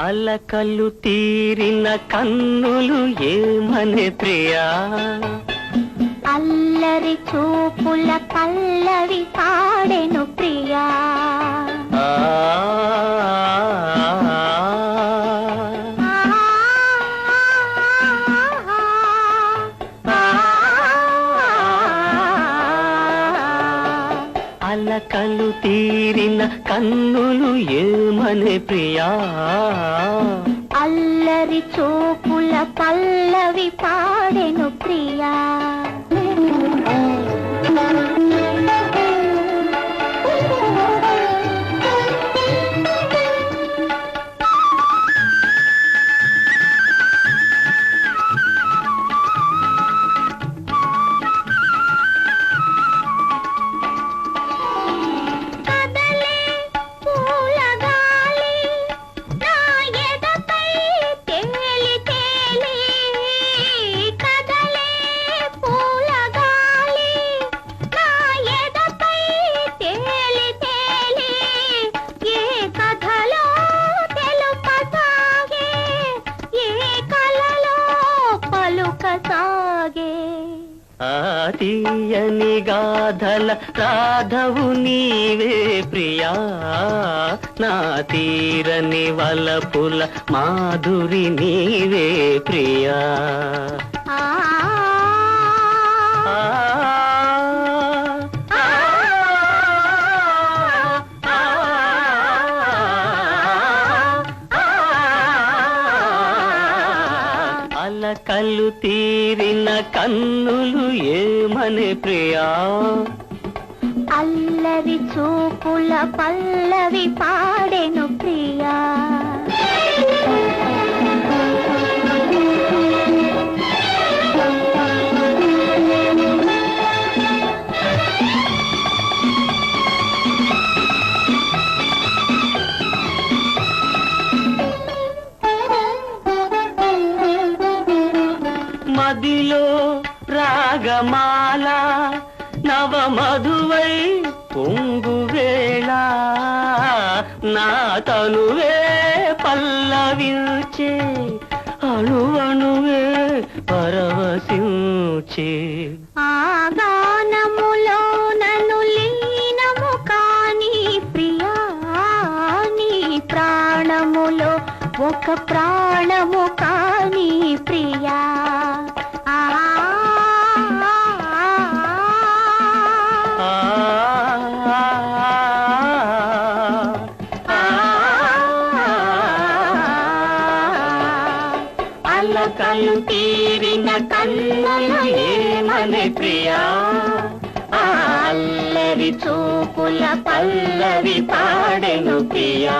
అలకలు తీరిన కన్నులు ఏమనే ప్రియా? అల్లరి చూపుల పల్లవి పాడెను ప్రియా. ఆ, తీరిన కన్నులు ఏమని ప్రియా? అల్లరి చూపుల పల్లవి పా ఆ తీయని గాథల రాధవు నీవే ప్రియా. నా తీరని వలపుల మాధురి నీవే ప్రియా. ఆ, అలకలు తీరిన కన్నులు ఏమని ప్రియా? అల్లరి చూపుల పల్లవి పాడే మదిలో రాగమాల నవ మధువై పొంగు నా తనువే పల్లవించే అణువణువే పరవశించే. ఆ గానములో నన్ను లీనము కాని ప్రియా నీ ప్రాణములో ఒక ప్రాణము కాని ప్రియా. అలకలు తీరిన కన్నులు ఏమనే ప్రియా? అల్లరి చూపుల పల్లవి పాడెను ప్రియా.